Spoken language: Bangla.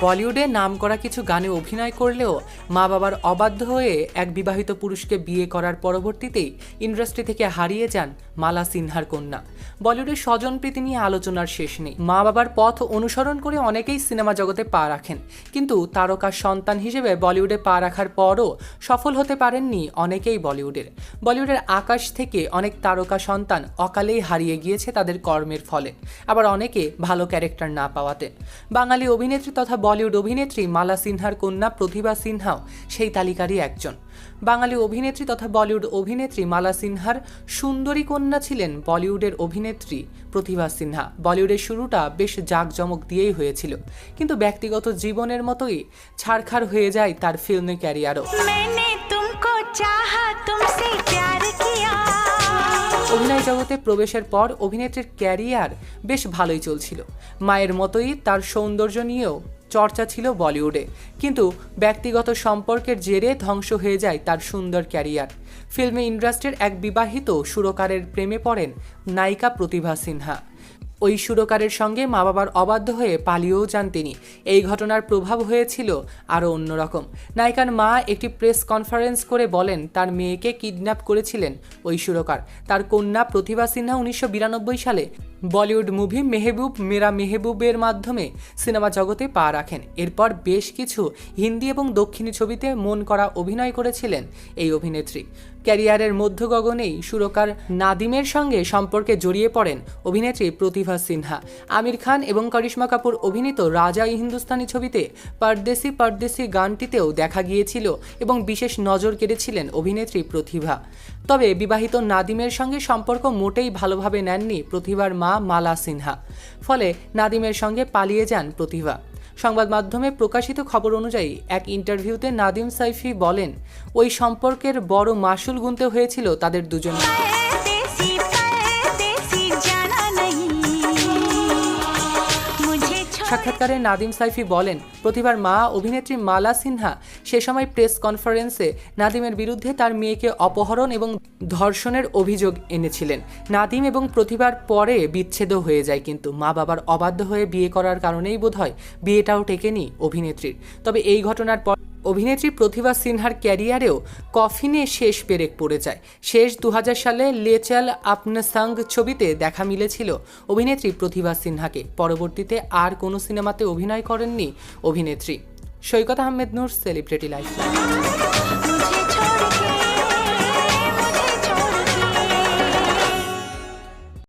বলিউডে নাম করা কিছু গানে অভিনয় করলেও মা বাবার অবাধ্য হয়ে এক বিবাহিত পুরুষকে বিয়ে করার পরবর্তীতেই ইন্ডাস্ট্রি থেকে হারিয়ে যান মালা সিনহার কন্যা। বলিউডের স্বজনপ্রীতি নিয়ে আলোচনার শেষ নেই। মা বাবার পথ অনুসরণ করে অনেকেই সিনেমা জগতে পা রাখেন। কিন্তু তারকার সন্তান হিসেবে বলিউডে পা রাখার পরও সফল হতে পারেননি অনেকেই বলিউডের। বলিউডের আকাশ থেকে অনেক তারকা সন্তান অকালেই হারিয়ে গিয়েছে তাদের কর্মের ফলে। আবার অনেকে ভালো ক্যারেক্টার না পাওয়াতে। বাঙালি অভিনেত্রী তথা বলিউড অভিনেত্রী মালা সিনহার কন্যা প্রতিভা সিনহাও সেই তালিকারই একজন। বাঙালি অভিনেত্রী তথা বলিউড অভিনেত্রী মালা সিনহার সুন্দরী কন্যা ছিলেন বলিউডের অভিনেত্রী প্রতিভা সিনহা। বলিউডের শুরুটা বেশ জাঁকজমক দিয়েই হয়েছিল কিন্তু ব্যক্তিগত জীবনের মতোই ছাড়খাড় হয়ে যায় তার ফিল্মে ক্যারিয়ারও। অভিনয় জগতে প্রবেশের পর অভিনেত্রীর ক্যারিয়ার বেশ ভালোই চলছিল। মায়ের মতোই তার সৌন্দর্য নিয়েও চর্চা ছিল বলিউডে। কিন্তু ব্যক্তিগত সম্পর্কের জেরে ধ্বংস হয়ে যায় তার সুন্দর ক্যারিয়ার। ফিল্মে ইন্ডাস্ট্রির এক বিবাহিত সুরকারের প্রেমে পড়েন নায়িকা প্রতিভা সিনহা। ওই সুরকারের সঙ্গে মা বাবার অবাধ্য হয়ে পালিয়েও যান তিনি। এই ঘটনার প্রভাব হয়েছিল আরও অন্যরকম নায়িকার মা একটি প্রেস কনফারেন্স করে বলেন, তার মেয়েকে কিডন্যাপ করেছিলেন ওই সুরকার। তার কন্যা প্রতিভা সিনহা উনিশশো বিরানব্বই সালে বলিউড মুভি মেহবুব মেরা মেহবুবের মাধ্যমে সিনেমা জগতে পা রাখেন। এরপর বেশ কিছু হিন্দি এবং দক্ষিণী ছবিতে মন করা অভিনয় করেছিলেন এই অভিনেত্রী। ক্যারিয়ারের মধ্যগগনেই সুরকার নাদিমের সঙ্গে সম্পর্কে জড়িয়ে পড়েন অভিনেত্রী প্রতিভা সিনহা। আমির খান এবং করিশ্মা কাপুর অভিনীত রাজা হিন্দুস্তানি ছবিতে পারদেশি পারদেশি গানটিতেও দেখা গিয়েছিল এবং বিশেষ নজর কেড়েছিলেন অভিনেত্রী প্রতিভা। তবে বিবাহিত নাদিমের সঙ্গে সম্পর্ক মোটেই ভালোভাবে নেননি প্রতিভার মা মালা সিনহা। ফলে নাদিমের সঙ্গে পালিয়ে যান প্রতিভা। সংবাদ মাধ্যমে প্রকাশিত খবর অনুযায়ী এক ইন্টারভিউতে নাদিম সাইফি বলেন, ওই সম্পর্কের বড় মাসুল গুনতে হয়েছিল তাদের দুজন সাক্ষাৎ সরকারের নাদিম সাইফি বলেন, প্রতিবার মা অভিনেত্রী মালা সিনহা সে সময় প্রেস কনফারেন্সে নাদিমের বিরুদ্ধে তার মেয়েকে অপহরণ এবং ধর্ষণের অভিযোগ এনেছিলেন। নাদিম এবং প্রতিবার পরে বিচ্ছেদ হয়ে যায় কিন্তু, মা বাবার অবাধ্য হয়ে বিয়ে করার কারণেই বোধ হয় বিয়েটাও টেকেনি অভিনেত্রীর। তবে এই ঘটনার পর অভিনেত্রী প্রতিভা সিনহার ক্যারিয়ারেও কফিনে শেষ পেরেক পড়ে যায়। শেষ দু হাজার সালে লেচাল আপনা সাং ছবিতে দেখা মিলেছিল অভিনেত্রী প্রতিভা সিনহাকে। পরবর্তীতে আর কোনো সিনেমা সিনেমাতে অভিনয় করেননি অভিনেত্রী সৈকত আহমেদ নূর সেলিব্রিটি লাইফ